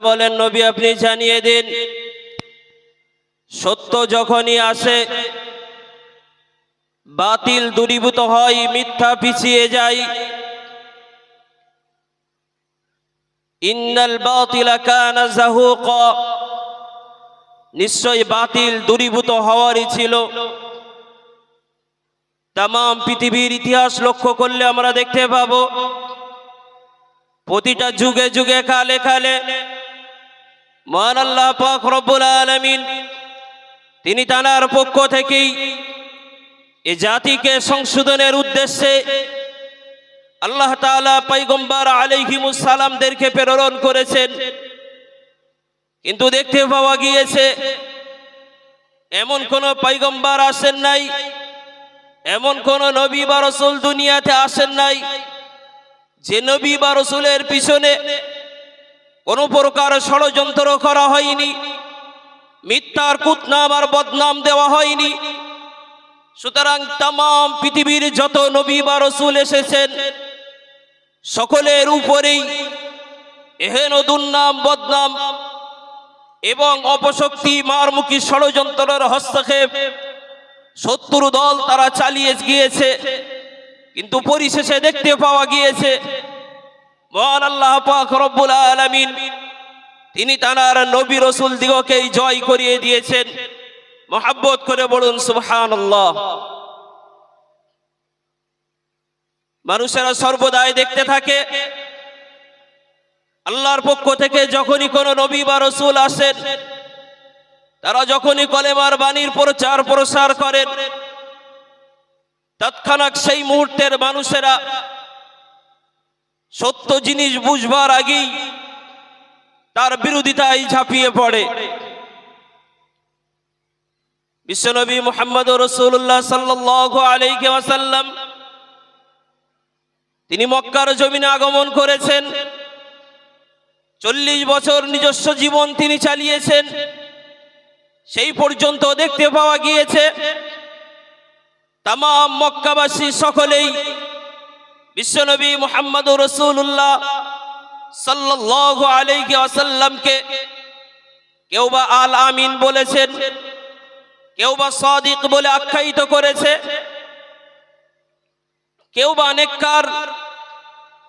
বলেন, নবী, আপনি জানিয়ে দিন। সত্য যখনই আসে, বাতিল দূরীভূত হয়, মিথ্যা পিছিয়ে যায়। ইন্নাল বাতিলা কানা জাহুকা। নিশ্চয় বাতিল দূরীভূত হওয়ারই ছিল। তাম পৃথিবীর ইতিহাস লক্ষ্য করলে আমরা দেখতে পাবো, প্রতিটা যুগে যুগে কালে কালে মহান আল্লাহ পাক রব্বুল আলামিন, তিনি তানার পক্ষ থেকেই এ জাতিকে সংশোধনের উদ্দেশ্যে আল্লাহ পয়গম্বর আলাইহিমুস সালামদেরকে প্রেরণ করেছেন। কিন্তু দেখতে পাওয়া গিয়েছে, এমন কোন পয়গম্বর আসেন নাই, এমন কোন নবী বা রসুল দুনিয়াতে আসেন নাই, যে নবী বা রসুলের পিছনে কোনো প্রকার ষড়যন্ত্র করা হয়নি। মিথ্যার কুতনাম আর বদনাম দেওয়া হয়নি। সুতরাং তাম পৃথিবীর যত নবী বা রসুল এসেছেন, সকলের উপরেই এহেন দুর্নাম, বদনাম এবং অপশক্তি, মারমুখী ষড়যন্ত্রের হস্তক্ষেপ শত্রু দল তারা চালিয়ে গিয়েছে। কিন্তু পরিশেষে দেখতে পাওয়া গিয়েছে মহান আল্লাহ পাক রব্বুল আলামিন। তিনি তানার নবী রসুল দিগকেই জয় করিয়ে দিয়েছেন। মহাব্বত করে বলুন, সুবহানাল্লাহ। মানুষেরা সর্বদাই দেখতে থাকে, আল্লাহর পক্ষ থেকে যখনই কোনো নবী বা রসুল আসেন, তারা যখনই কলেমার বাণীর প্রচার প্রসার করেন, তৎক্ষণাৎ সেই মুহূর্তের মানুষেরা সত্য জিনিস বুঝবার আগেই তার বিরোধিতায় ঝাঁপিয়ে পড়ে। বিশ্বনবী মোহাম্মদ রসুল্লাহ ওয়াসাল্লাম তিনি মক্কার জমিনে আগমন করেছেন। চল্লিশ বছর নিজস্ব জীবন তিনি চালিয়েছেন। সেই পর্যন্ত দেখতে পাওয়া গিয়েছে তাম মক্কাবাসী সকলেই বিশ্বনবী মোহাম্মদ রসুল্লাহ সাল্লাহ আলাইহি আসাল্লামকে কেউ বা আল আমিন বলেছেন, কেউ বা সাদিক বলে আখ্যায়িত করেছে, কেউ বা নেককার,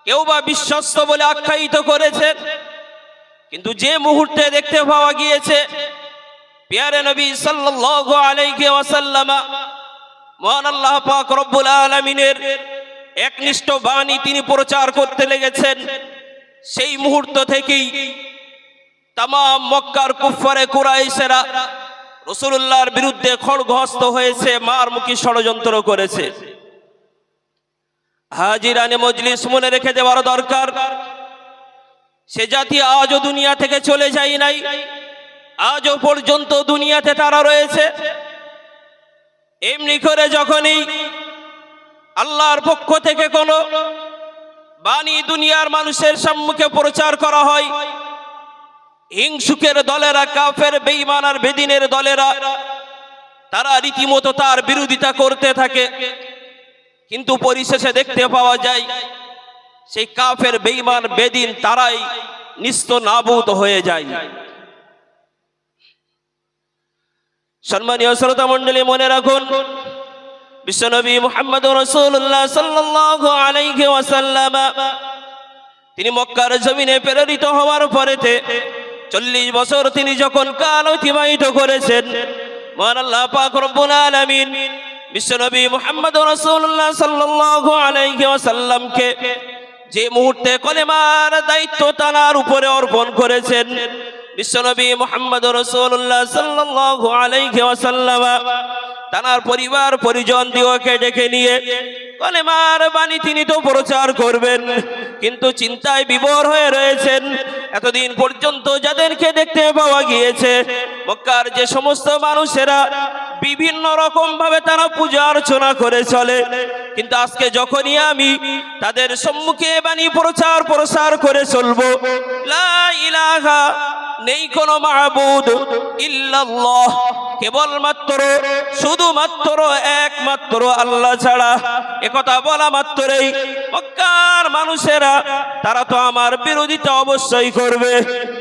কেউ বা বিশ্বস্ত বলে আখ্যায়িত করেছে, কিন্তু যে মুহূর্তে দেখতে পাওয়া গিয়েছে পিয়ারে নবী সাল্লাল্লাহু আলাইহি ওয়াসাল্লামা, মহান আল্লাহ পাক রব্বুল আলামিনের একনিষ্ঠ বাণী তিনি প্রচার করতে লেগেছেন। সেই মুহূর্ত থেকেই তাম মক্কার কুফারে কুরাইশেরা রসুল্লাহর বিরুদ্ধে খড়গহস্ত হয়েছে মার মুখী ষড়যন্ত্র করেছে। হাজিরানে মজলিস মনে রেখে দেওয়ার দরকার। সে জাতি আজও দুনিয়া থেকে চলে যায় নাই, আজও পর্যন্ত দুনিয়াতে তারা রয়েছে। এমনি করে যখনই আল্লাহর পক্ষ থেকে কোনো বাণী দুনিয়ার মানুষের সম্মুখে প্রচার করা হয়। হিংসুকের দলেরা, কাফের, বেঈমান আর বেদিনের দলেরা, তারা রীতিমতো তার বিরোধিতা করতে থাকে। কিন্তু পরিশেষে দেখতে পাওয়া যায়, সেই কাফের, বেঈমান, বেদিন তারাই নিস্ত নাবুদ হয়ে যায়। সম্মানীয় শ্রোতা মণ্ডলী মনে রাখুন বিশ্বনবী মুহাম্মদ রসুল্লাহ সাল্লাল্লাহু আলাইকে ওয়াসাল্লাম। তিনি মক্কার জমিনে প্রেরিত হওয়ার পরেতে চল্লিশ বছর তিনি যখন কাল অতিবাহিত করেছেন বিশ্বনবী মুহাম্মদ রসুল্লাহ আলাইহি ওয়াসাল্লামকে যে মুহূর্তে দায়িত্ব তানার উপরে অর্পণ করেছেন, বিশ্বনবী মোহাম্মদ ওয়াসাল্লাম তানার পরিবার পরিজন দিওকে ডেকে নিয়ে কলেমার বাণী তিনি তো প্রচার করবেন, কিন্তু চিন্তায় বিবর হয়ে রয়েছেন। এতদিন পর্যন্ত যাদেরকে দেখতে পাওয়া গিয়েছে, মক্কার যে সমস্ত মানুষেরা বিভিন্ন রকম ভাবে তারা পূজা অর্চনা করে চলে। কিন্তু আজকে যখনই আমি তাদের সম্মুখে বাণী প্রচার প্রসার করে চলবো, লা নেই কোনো মাহবুদ ইল্লাল্লাহ। কেবলমাত্র, শুধুমাত্র, একমাত্র আল্লাহ ছাড়া। একথা বলা মাত্রই মক্কার মানুষেরা, তারা তো আমার বিরোধিতা অবশ্যই করবে।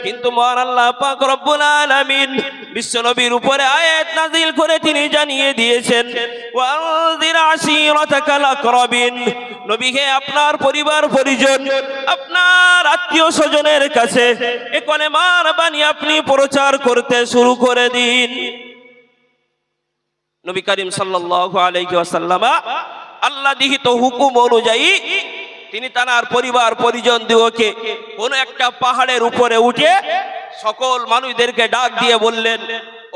কিন্তু মহান আল্লাহ পাক রব্বুল আলামিন বিশ্বনবীর উপরে আয়াত নাজিল করে তিনি জানিয়ে দিয়েছেন, ওয়ানজির আশিরাতাকাল আকরাবিন নবীকে আপনার পরিবার, পরিজন, আপনার আত্মীয় স্বজনের কাছে এ কলেমার বাণী আপনি প্রচার করতে শুরু করে দিন। নবী করিম সাল্লাল্লাহু আলাইহি ওয়াসাল্লামা আল্লাহ দিহিত হুকুম অনুযায়ী তিনি তার পরিবার পরিজন দিওকে কোন একটা পাহাড়ের উপরে উঠে সকল মানুষদেরকে ডাক দিয়ে বললেন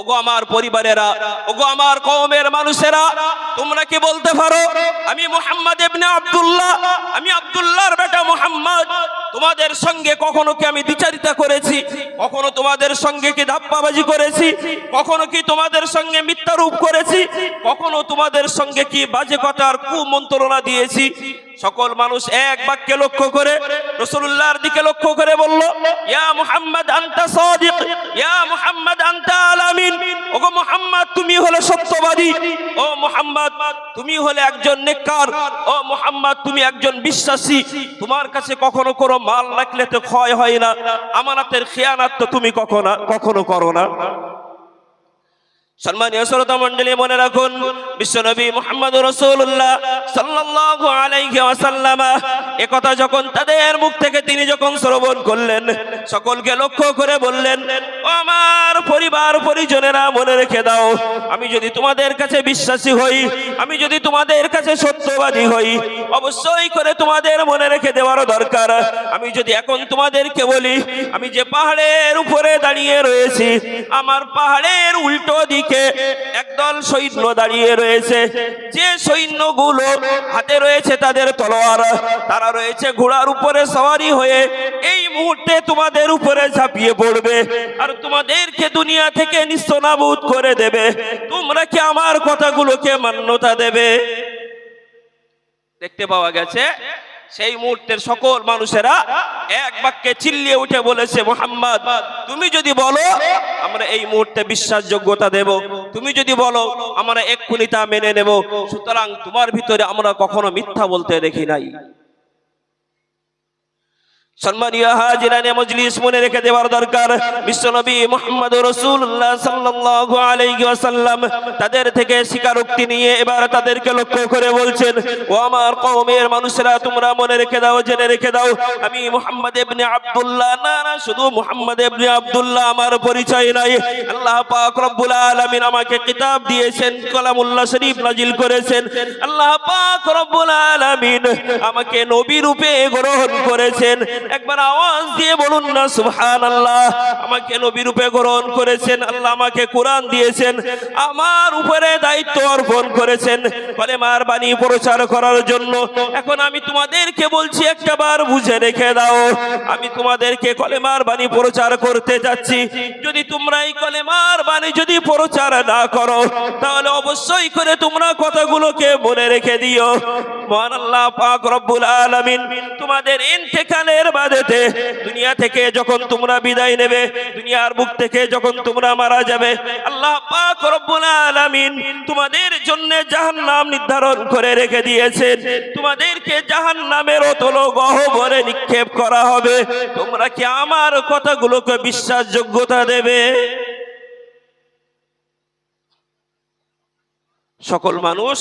ওগো আমার পরিবারেরা, ওগো আমার কওমের মানুষেরা, তোমরা কি বলতে পারো? আমি মুহাম্মদ ইবনে আব্দুল্লাহ, আমি আব্দুল্লাহর বেটা মুহাম্মদ। তোমাদের সঙ্গে কখনো কি আমি দ্বিচারিতা করেছি? কখনো তোমাদের সঙ্গে কি ধাপ্পাবাজি করেছি? কখনো কি তোমাদের সঙ্গে মিথ্যারূপ করেছি? কখনো তোমাদের সঙ্গে কি বাজে কথার কুমন্ত্রণা দিয়েছি? সকল মানুষ এক বাক্যে লক্ষ্য করে রসুল্লাহর দিকে লক্ষ্য করে বলল, ইয়া মুহাম্মদ আনতা সাদিক, ইয়া মুহাম্মদ আনতা আলামিন। ওগো মুহাম্মদ, তুমি হলে সত্যবাদী। ও মুহাম্মদ, তুমি হলে একজন নেককার। ও মুহাম্মদ, তুমি একজন বিশ্বাসী। তোমার কাছে কখনো কোনো মাল রাখলে তো ক্ষয় হয় না। আমানাতের খেয়ানাত তো তুমি কখনো কখনো করো না। সম্মানীয় শ্রোতা মণ্ডলী, মনে রাখুন, বিশ্বনবী মোহাম্মদ রসুল্লাহ সাল্লাল্লাহু আলাইহি একথা যখন তাদের মুখ থেকে তিনি যখন শ্রবণ করলেন, সকলকে লক্ষ্য করে বললেন আমার পরিবার পরিজনেরা, মনে রেখে দাও, আমি যদি তোমাদের কাছে বিশ্বাসী হই, আমি যদি তোমাদের কাছে সত্যবাদী হই, অবশ্যই করে তোমাদের মনে রেখে দেওয়ার দরকার। আমি যদি এখন তোমাদেরকে বলি, আমি যে পাহাড়ের উপরে দাঁড়িয়ে রয়েছি, আমার পাহাড়ের উল্টো দিকে একদল সৈন্য দাঁড়িয়ে রয়েছে। যে সৈন্যগুলো হাতে রয়েছে তাদের তলোয়ার, তারা রয়েছে ঘোড়ার উপরে সওয়ারি হয়ে এই মুহূর্তে তোমাদের উপরে ঝাঁপিয়ে পড়বে আর তোমাদেরকে দুনিয়া থেকে নিস্তনাবুদ করে দেবে। তোমরা কি আমার কথাগুলোকে মান্যতা দেবে? দেখতে পাওয়া গেছে সেই মুহূর্তের সকল মানুষেরা এক বাক্যে চিল্লিয়ে উঠে বলেছে, মোহাম্মদ, তুমি যদি বলো, আমরা এই মুহূর্তে বিশ্বাসযোগ্যতা দেব। তুমি যদি বলো, আমরা এক্ষুনি তা মেনে নেব। সুতরাং তোমার ভিতরে আমরা কখনো মিথ্যা বলতে দেখি নাই। সম্মানীয় হাজিরানে মজলিস মনে রেখে দেওয়ার দরকার। বিশ্বনবী মুহাম্মদ রাসূলুল্লাহ সাল্লাল্লাহু আলাইহি ওয়াসাল্লাম তাদের থেকে স্বীকারোক্তি নিয়ে এবার তাদেরকে লক্ষ্য করে বলছেন, ও আমার কওমের মানুষেরা, তোমরা মনে রেখে দাও, জেনে রেখে দাও, আমি মুহাম্মদ ইবনে আব্দুল্লাহ। না না, শুধু মুহাম্মদ ইবনে আব্দুল্লাহ আমার পরিচয় নাই। আল্লাহ পাক রব্বুল আলামিন আমাকে কিতাব দিয়েছেন, কালামুল্লাহ শরীফ নাজিল করেছেন। আল্লাহ পাক রব্বুল আলামিন আমাকে নবী রূপে গ্রহণ করেছেন। একবার আওয়াজ দিয়ে বলুন না, সুবহানাল্লাহ। আমাকে নবী রূপে গ্রহণ করেছেন, আল্লাহ আমাকে কোরআন দিয়েছেন, আমার উপরে দায়িত্ব অর্পণ করেছেন কলেমার বাণী প্রচার করার জন্য। এখন আমি তোমাদেরকে বলছি একটাবার বুঝে রেখে দাও। আমি তোমাদেরকে কলেমার বাণী প্রচার করতে যাচ্ছি। যদি তোমরা এই কলেমার বাণী যদি প্রচার না করো, তাহলে অবশ্যই করে তোমরা কথাগুলোকে মনে রেখে দিও। মহান আল্লাহ পাক রব্বুল আলামিন, তোমাদের ইন্তেকালের বাদেতে দুনিয়া থেকে যখন তোমরা বিদায় নেবে, দুনিয়ার বুক থেকে যখন তোমরা মারা যাবে, আল্লাহ পাক রব্বুল আলামিন তোমাদের জন্য জাহান্নাম নির্ধারণ করে রেখে দিয়েছেন। তোমাদেরকে জাহান্নামের অতল গহ্বরে নিক্ষেপ করা হবে। তোমরা কি আমার কথাগুলোকে বিশ্বাসযোগ্যতা দেবে? সকল মানুষ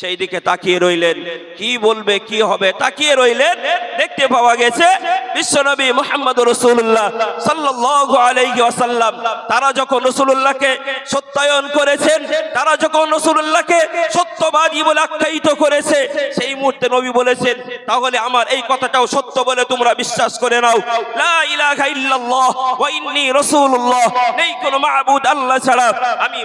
সেই দিকে তাকিয়ে রইলেন। কি বলবে কি হবে? তাকিয়ে রইলেন। দেখতে পাওয়া গেছে বিশ্বনবী মোহাম্মদ রসুল্লাহ সাল্লাল্লাহু আলাইহি ওয়াসাল্লাম, তারা যখন রসুল্লাহকে সত্যায়ন করেছেন, তারা যখন রসুল্লাহকে সত্যবাদী বলে আখ্যায়িত করেছে, সেই মুহূর্তে নবী বলেছেন, তাহলে আমার এই কথাটাও সত্য বলে তোমরা বিশ্বাস করে নাও। আল্লাহ ছাড়া। আমি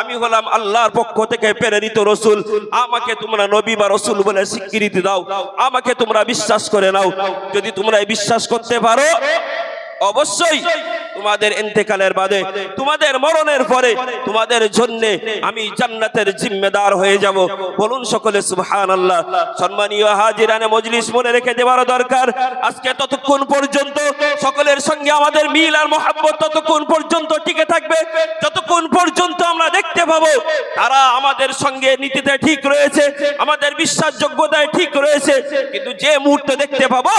আমি আল্লাহর পক্ষ থেকে প্রেরিত রসুল। আমাকে তোমরা নবী বা রসুল বলে স্বীকৃতি দাও। আমাকে তোমরা বিশ্বাস করে নাও। যদি তোমরা এই বিশ্বাস করতে পারো অবশ্যই তোমাদের ইন্তেকালের বাদে, তোমাদের মরণের পরে তোমাদের জন্য আমি জান্নাতের জিম্মেদার হয়ে যাব। বলুন সকলে, সুবহানাল্লাহ। সম্মানীয় হাজিরানে মজলিস মনে রেখে দেওয়ার দরকার। আজকে ততক্ষণ পর্যন্ত সকলের সঙ্গে আমাদের মিল আর মোহাব্বত ততক্ষণ পর্যন্ত টিকে থাকবে। যতক্ষণ পর্যন্ত আমরা দেখতে পাবো তারা আমাদের সঙ্গে নীতিতে ঠিক রয়েছে, আমাদের বিশ্বাসযোগ্যতায় ঠিক রয়েছে, কিন্তু যে মুহূর্তে দেখতে পাবো,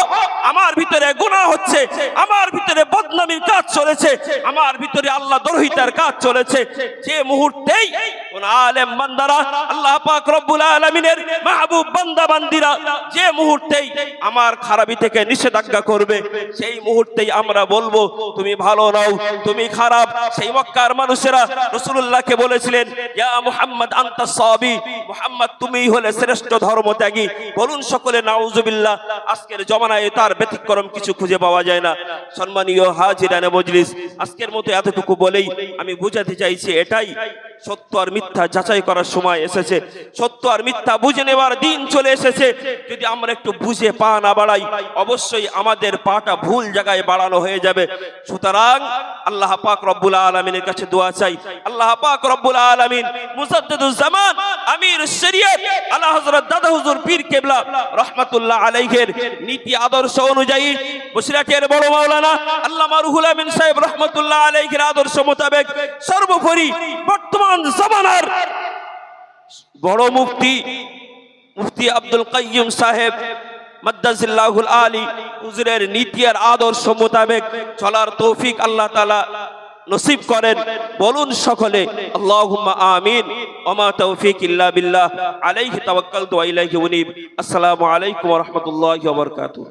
আমার ভিতরে গুনাহ হচ্ছে, আমার ভিতরে বদনামির কাজ চলেছে আমার ভিতরে আল্লাহ দরহিতার কাজ চলেছে। যে মুহূর্তেই কোন আলেম বান্দারা, আল্লাহ পাক রব্বুল আলামিনের মাহবুব বান্দা বান্দিরা যে মুহূর্তেই আমার খারাপি থেকে নিষেধাজ্ঞা করবে, সেই মুহূর্তেই আমরা বলব, তুমি ভালো নাও, তুমি খারাপ। সেই মক্কার মানুষেরা রাসূলুল্লাহকে বলেছিলেন, ইয়া মুহাম্মদ সাবি, মুহাম্মদ হলে শ্রেষ্ঠ বলুন সকলে, নাউজুবিল্লাহ, আজকের জমানায় তার ব্যতিক্রম কিছু খুঁজে পাওয়া যায় না। সম্মানীয় হাজিরানে মজলিস, আজকের মতো এতটুকু বলেই আমি বুঝাতে চাইছি এটাই, সত্য আর মিথ্যা যাচাই করার সময় এসেছে। সত্য আর মিথ্যা বুঝে নেওয়ার দিন চলে এসেছে। যদি আমরা একটু বুঝে পা না বাড়াই, অবশ্যই আমাদের পাটা ভুল জায়গায় বাড়ানো হয়ে যাবে। সুতরাং আল্লাহ পাক রব্বুল আলমিনের কাছে দোয়া চাই। আল্লাহ পাক রব্বুল আলমিন মুসাদ্দুল জামান, আমির শরিয়ত আল্লাহ হযরত দাদা হুজুর পীর কেবলা রহমাতুল্লাহ আলাইহির নীতি আদর্শ অনুযায়ী বসিরাটের বড় মাওলানা আল্লামা রুহুল আমিন সাহেব রহমাতুল্লাহ আলাইহির আদর্শ মোতাবেক সর্বোপরি বর্তমান জামানার বড় মুফতি মুফতি আব্দুল কাইয়ুম সাহেব মাদ্দাজিল্লাহুল আলী, হুজুরের নীতি আর আদর্শ মোতাবেক চলার তৌফিক আল্লাহ তাআলা নসিব করেন। বলুন সকলে, আল্লাহুম্মা আমিন। ওমা তৌফিক ইল্লা বিল্লাহ। আলাইহি তাওয়াক্কালতু ওয়া ইলাইহি উনীব। আসসালামু আলাইকুম ওয়া রাহমাতুল্লাহি ওয়া বারাকাতুহু।